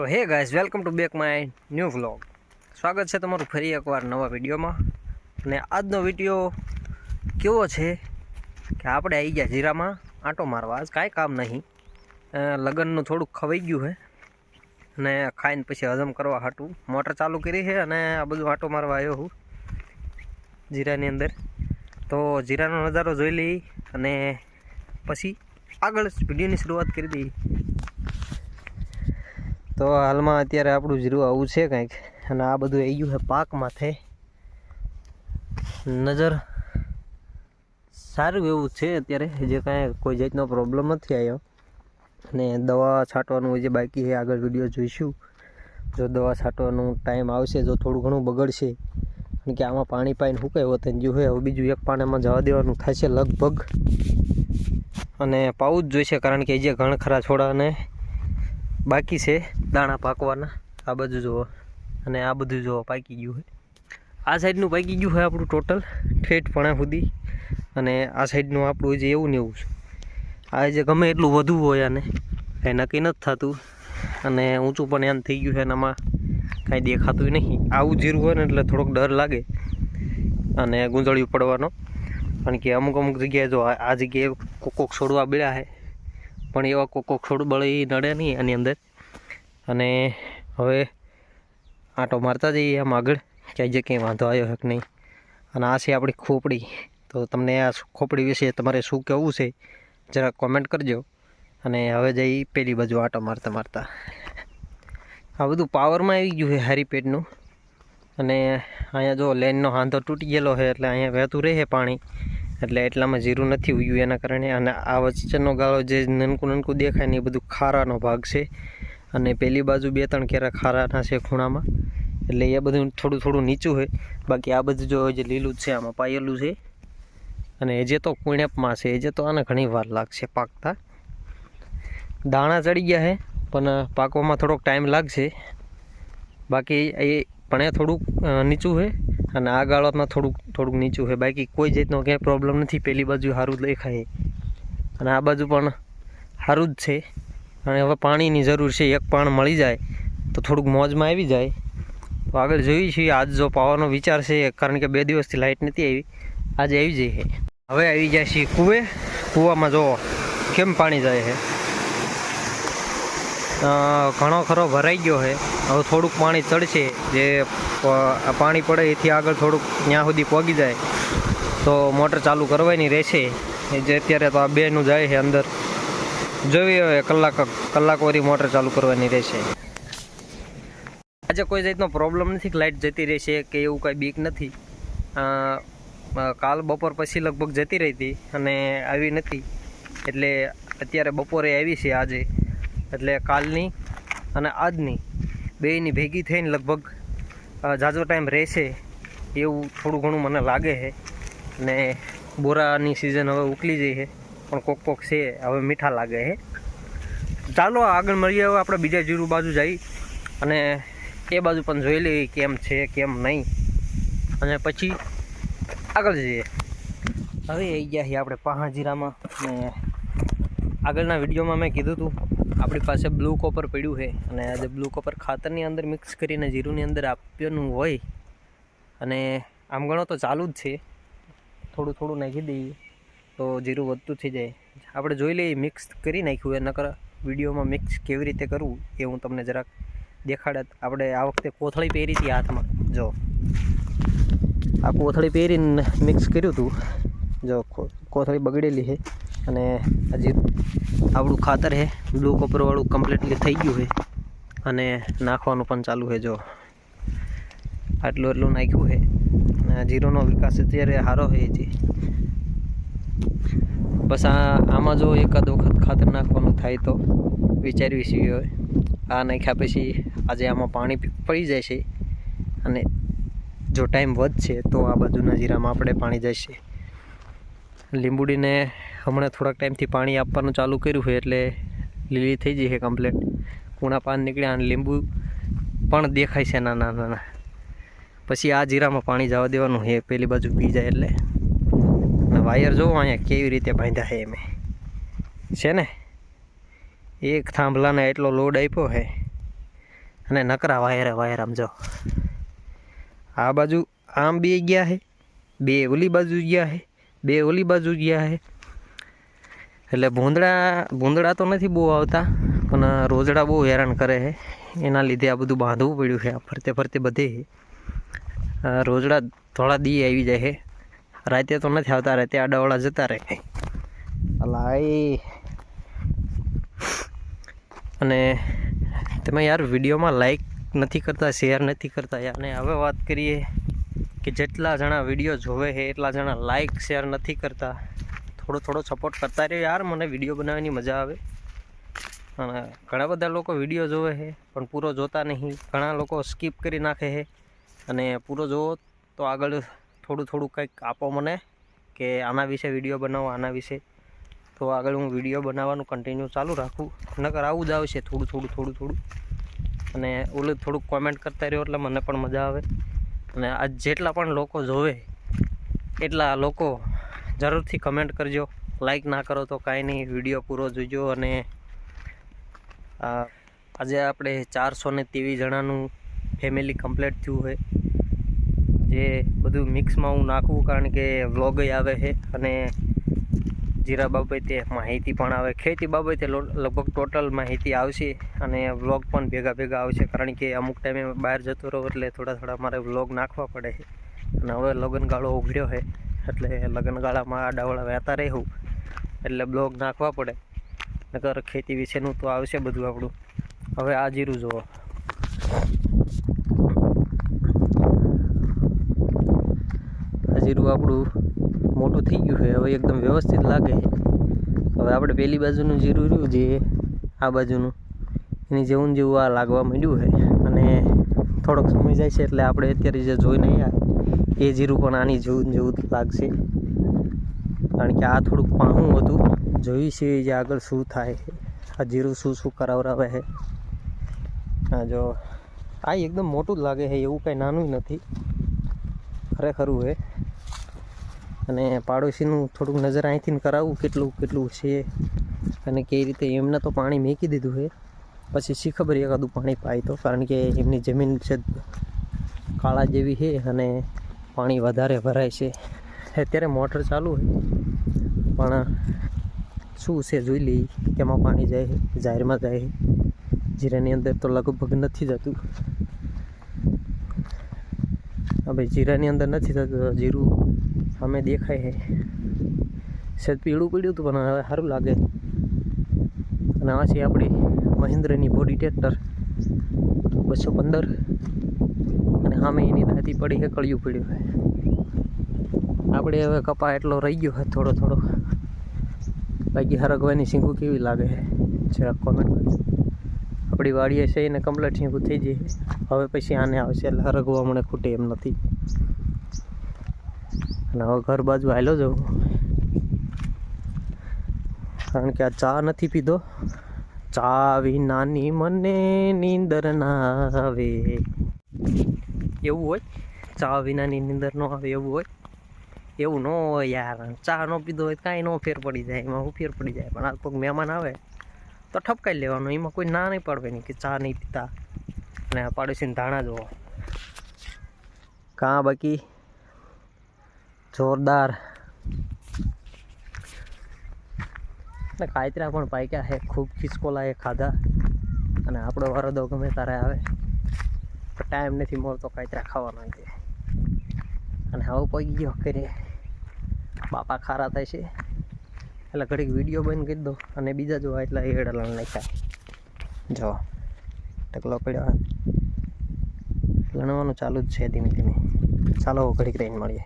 તો hey guys welcome to back my new vlog સ્વાગત છે તમારું ફરી એકવાર નવા વિડીયોમાં. અને આજનો વીડિયો કેવો છે? કે આપણે આવી ગયા જીરામાં, આંટો મારવા. આજ કાંઈ કામ નહીં. લગ્નનું થોડુંક ખવાઈ ગયું છે અને ખાઈને પછી હજમ કરવા હાટું. મોટર ચાલુ કરી છે અને આ બધું આંટો મારવા આવ્યો હું, જીરાની અંદર. તો જીરાનો નજારો જોઈ લઈ અને પછી આગળ વિડીયોની શરૂઆત કરી દઈએ તો હાલમાં અત્યારે આપણું જીરું આવું છે કંઈક. અને આ બધું આવી ગયું છે પાક માથે નજર સારું એવું છે અત્યારે. જે કાંઈ કોઈ જાતનો પ્રોબ્લેમ નથી આવ્યો અને દવા છાંટવાનું જે બાકી છે, આગળ વીડિયો જોઈશું. જો દવા છાંટવાનું ટાઈમ આવશે, જો થોડું ઘણું બગડશે. કારણ કે આમાં પાણી પાઈને સુકાય વતન જ્યું હોય, હવે બીજું એક પાણીમાં જવા દેવાનું થશે લગભગ. અને પાવું જ જોઈશે, કારણ કે જે ઘણ ખરા છોડાને બાકી છે દાણા પાકવાના. આ બધું જુઓ. અને આ બધું જુઓ, પાકી ગયું છે. આ સાઈડનું પાકી ગયું હોય આપણું ટોટલ ઠેઠ પણા સુધી. અને આ સાઈડનું આપણું જે એવું ને એવું છે. આ જે ગમે એટલું વધુ હોય આને, કાંઈ નક્કી નથી થતું. અને ઊંચું પણ એમ થઈ ગયું છે, અને આમાં કાંઈ દેખાતું નહીં. આવું જીરું હોય ને એટલે થોડોક ડર લાગે. અને ગુંજળિયું પડવાનો. કારણ કે અમુક અમુક જગ્યાએ જો આ જગ્યાએ કોક છોડવા બેડા છે. પણ એવા કોક છોડ બળી નડે નહીં આની અંદર. અને હવે આંટો મારતા જઈએ આમ આગળ. ક્યાંય જે કંઈ વાંધો આવ્યો હક નહીં. અને આ છે આપણી ખોપડી. તો તમને આ ખોપડી વિશે તમારે શું કહેવું છે, જરા કોમેન્ટ કરજો. અને હવે જઈ પેલી બાજુ આંટો મારતા મારતા. આ બધું પાવરમાં આવી ગયું છે હેરીપેડનું અને અહીંયા જો લેનનો હાંધો તૂટી ગયેલો છે એટલે અહીંયા વહેતું રહે પાણી. એટલે એટલામાં જીરું નથી ઉગ્યું એના કારણે. અને આ વચ્ચેનો ગાળો જે નનકું નનકું દેખાય ને એ બધું ખારાનો ભાગ છે. અને પેલી બાજુ બે ત્રણ કેરા ખારાના છે ખૂણામાં. એટલે એ બધું થોડું થોડું નીચું છે બાકી આ બધું જો જે લીલું છે, આમાં પાયેલું છે. અને એ જે તો કુણેપમાં છે, એ જે તો આને ઘણી વાર લાગશે પાકતા. દાણા ચડી ગયા છે પણ પાકવામાં થોડોક ટાઈમ લાગશે. બાકી એ પણ એ થોડુંક નીચું છે અને આ ગાળામાં થોડુંક થોડુંક નીચું છે. બાકી કોઈ જાતનો ક્યાંય પ્રોબ્લેમ નથી. પેલી બાજુ સારું દેખાય. અને આ બાજુ પણ સારું જ છે. અને હવે પાણીની જરૂર છે. એક પાણ મળી જાય તો થોડુંક મોજમાં આવી જાય. તો આગળ જોઈએ છીએ આજ જો પાવાનો વિચાર છે, કારણ કે બે દિવસથી લાઇટ નથી આવી. આજે આવી જઈએ. હવે આવી જાય છે કૂવે. કૂવામાં જો કેમ પાણી જાય છે? ઘણો ખરો ભરાઈ ગયો છે. હવે થોડુંક પાણી ચડશે. જે પાણી પડે એથી આગળ થોડુંક ત્યાં સુધી પહોંચી જાય. તો મોટર ચાલુ કરવાની રહેશે. જે અત્યારે તો આ બેનું જાય છે અંદર. જોઈએ હવે કલાક કલાક વરી મોટર ચાલુ કરવાની રહેશે. આજે કોઈ જાતનો પ્રોબ્લેમ નથી લાઇટ જતી રહેશે કે એવું કાંઈ બીક નથી. કાલ બપોર પછી લગભગ જતી રહી હતી અને આવી નથી. એટલે અત્યારે બપોરે આવી છે આજે. એટલે કાલની અને આજની બેયની ભેગી થઈને લગભગ ઝાઝો ટાઈમ રહેશે એવું થોડું ઘણું મને લાગે છે. ને બોરાની સિઝન હવે ઉકલી જઈ છે, પણ કોક કોક છે, હવે મીઠા લાગે છે. ચાલો આગળ મળીએ, હવે આપણે બીજા જીરું બાજુ જઈ. અને એ બાજુ પણ જોઈ લઈએ કેમ છે, કેમ નહીં. અને પછી આગળ જઈએ. હવે આવી ગયા છીએ આપણે પહાજીરામાં. અને આગળના વિડીયોમાં મેં કીધું હતું આપણી પાસે બ્લુ કોપર પડ્યું છે અને આજે બ્લુ કોપર ખાતરની અંદર મિક્સ કરીને જીરુંની અંદર આપવાનું હોય અને આમ ગણો તો ચાલુ જ છે. થોડું થોડું નાખી દઈએ તો જીરું વધતું થઈ જાય. આપણે જોઈ લઈએ મિક્સ કરી નાખ્યું એ નકર વિડીયોમાં મિક્સ કેવી રીતે કરવું એ હું તમને જરાક દેખાડત. આપણે આ વખતે કોથળી પહેરી હતી હાથમાં. જો. આ કોથળી પહેરીને મિક્સ કર્યું હતું. જો કોથળી બગડેલી છે અને હજી આપણું ખાતર છે. બ્લુ કપરવાળું કમ્પ્લીટલી થઈ ગયું છે. અને નાખવાનું પણ ચાલુ છે, જો. આટલું એટલું નાખ્યું છે. જીરોનો વિકાસ અત્યારે સારો છે હજી. બસ આ, આમાં જો એકાદ વખત ખાતર નાખવાનું થાય તો વિચારવી છીએ હોય આ નાખ્યા પછી આજે આમાં પાણી પડી જાય છે. અને જો ટાઈમ વધશે તો આ બાજુના જીરામાં આપણે પાણી જશે. લીંબુડીને હમણાં થોડાક ટાઈમથી પાણી આપવાનું ચાલુ કર્યું છે, એટલે લીલી થઈ જશે કમ્પ્લેટ. કૂણા પાન નીકળ્યા અને લીંબુ પણ દેખાય છે નાના નાના. પછી આ જીરામાં પાણી જવા દેવાનું છે, પેલી બાજુ પી જાય એટલે. વાયર જોવો અહીંયા કેવી રીતે બાંધ્યા છે એમે. છે ને? એક થાંભલાને એટલો લોડ આપ્યો છે. અને નકરા વાયરે વાયર આમ જો. આ બાજુ આમ બે ગયા છે, બે ઓલી બાજુ ગયા છે. બે ઓલી બાજુ ગયા છે એટલે ભૂંદડા ભૂંદડા તો નથી બહુ આવતા, પણ રોજડા બહુ હેરાન કરે છે એના લીધે આ બધું બાંધવું પડ્યું છે આ ફરતે ફરતે બધે રોજડા થોડા દી આવી જાય છે રાતે તો નથી આવતા, રાતે આડાવાળા જતા રહે. અલા એ અને તમે યાર વિડીયોમાં લાઈક નથી કરતા શેર નથી કરતા યાર. હવે વાત કરીએ કે જેટલા જણા વીડિયો જોવે છે, એટલા જણા લાઈક શેર નથી કરતા. થોડો થોડો સપોર્ટ કરતા રહ્યો યાર, મને વીડિયો બનાવવાની મજા આવે. અને ઘણા બધા લોકો વીડિયો જોવે છે, પણ પૂરો જોતા નહીં. ઘણા લોકો સ્કીપ કરી નાખે છે. અને પૂરો જોવો તો આગળ થોડું થોડું કંઈક આપો મને કે આના વિશે વીડિયો બનાવો, આના વિશે. તો આગળ હું વીડિયો બનાવવાનું કન્ટિન્યુ ચાલુ રાખું. નકર આવું જ આવશે થોડું થોડું થોડું થોડું. અને ઓલું થોડુંક કોમેન્ટ કરતા રહ્યો એટલે મને પણ મજા આવે. અને આ જેટલા પણ લોકો જોવે, એટલા લોકો જરૂરથી કમેન્ટ કરજો. લાઈક ના કરો તો કાંઈ નહીં, વીડિયો પૂરો જોજો અને આજે આપણે ચારસો ને ત્રેવીસ જણાનું ફેમિલી કમ્પ્લીટ થયું છે. જે બધું મિક્સમાં હું નાખું કારણ કે વ્લોગ આવે છે અને જીરા બાબતે માહિતી પણ આવે. ખેતી બાબતે લગભગ ટોટલ માહિતી આવશે અને વ્લોગ પણ ભેગા ભેગા આવશે. કારણ કે અમુક ટાઈમે બહાર જતો રહો એટલે થોડા થોડા મારે વ્લોગ નાખવા પડે છે. અને હવે લગ્નગાળો ઉઘડ્યો છે. એટલે લગ્નગાળામાં આડાવડા વહેતા રહેવું. એટલે બ્લોગ નાખવા પડે. નકર ખેતી વિશેનું તો આવશે બધું આપણું. હવે આ જીરું જુઓ. આ જીરું આપણું મોટું થઈ ગયું છે. હવે એકદમ વ્યવસ્થિત લાગે છે. હવે આપણે પેલી બાજુનું જીરું રહ્યું જે આ બાજુનું, એની જેવું જેવું આ લાગવા માંડ્યું છે. અને થોડોક સમય જાય છે એટલે આપણે અત્યારે જે જોઈને આવ્યા, એ જીરું પણ આની જેવું જેવું લાગશે. કારણ કે આ થોડુંક પાહું હતું. જોયું છે જે આગળ શું થાય આ જીરું શું શું કરાવરાવે છે. હા જો, આ એકદમ મોટું જ લાગે છે. એવું કાંઈ નાનું નથી. ખરેખરું છે. અને પાડોશીનું થોડુંક નજર અહીંથી કરાવવું કેટલું કેટલું છે અને કઈ રીતે એમને તો પાણી મેકી દીધું છે. પછી શી ખબર એકાદું પાણી પાય તો? કારણ કે એમની જમીન છે કાળા જેવી છે અને પાણી વધારે ભરાય છે. અત્યારે મોટર ચાલુ છે. પણ શું છે જોઈ લઈ કેમાં પાણી જાય જાહેરમાં જાય જીરાની અંદર તો લગભગ નથી જતું. હવે જીરાની અંદર નથી થતું જીરું સામે દેખાય છે સહેજ પીળું પીળ્યું હતું, પણ હવે સારું લાગે. અને આ છે આપણી મહેન્દ્રની બોડી ટ્રેક્ટર બસો પંદર. અને સામે એની દાતી પડી છે, કળિયું પડ્યું આપણે હવે કપા એટલો રહી ગયો છે, થોડો થોડો. બાકી હરગવાની શીંગું કેવી લાગે છે? કોમેન્ટ આપણી વાડીએ છે એને કમ્પ્લેટ શીંગું થઈ જાય હવે પછી આને આવશે, એટલે હરગવા મને ખૂટે એમ નથી. અને હવે ઘર બાજુ હાલો જવું કારણ કે આ ચા નથી પીધો. ચા વિનાની મને નીંદર ના આવે. એવું હોય? ચા વિનાની નીંદર ન આવે એવું હોય? એવું ન હોય યાર. ચા ન પીધો હોય કાંઈ ન ફેર પડી જાય. એમાં હું ફેર પડી જાય. પણ આ કોઈક મહેમાન આવે તો ઠપકાઈ લેવાનું. એમાં કોઈ ના નહીં પાડવાની કે ચા નહીં પીતા. અને પાડોશીને ધાણા જોવો. કાં બાકી? જોરદાર. કાયતરા પણ પાક્યા છે. ખૂબ ખિસકોલા એ ખાધા. અને આપણો વરદો ગમે તારે આવે. ટાઈમ નથી મળતો કાયતરા ખાવાનો છે અને હવે પગી ગયો કરીએ બાપા ખારા થાય છે. એટલે ઘડીક વીડિયો બંધ કરી દો. અને બીજા જોવા એટલા એડલા નાખ્યા. જો ટકલો પડ્યો. લણવાનું ચાલુ જ છે ધીમે ધીમે. ચાલો, ઘડીક રહીને મળીએ.